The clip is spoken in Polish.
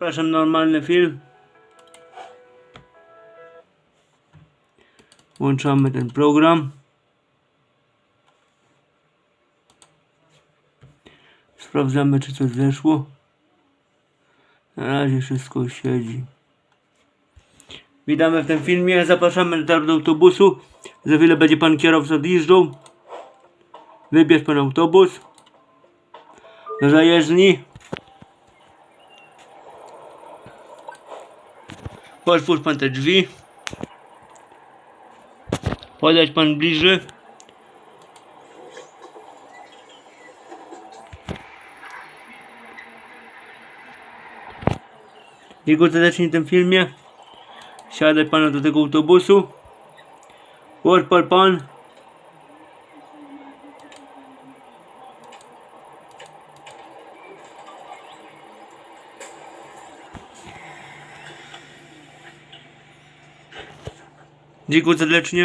Zapraszam na normalny film. Włączamy ten program. Sprawdzamy, czy coś weszło. Na razie wszystko siedzi. Witamy w tym filmie. Zapraszamy do autobusu. Za chwilę będzie pan kierowca odjeżdżał. Wybierz pan autobus. Do zajezdni. Otwórz pan te drzwi. Podać pan bliżej. Dziękuję serdecznie w tym filmie. Siadaj pan do tego autobusu. Odpal pan. Dziękuję serdecznie.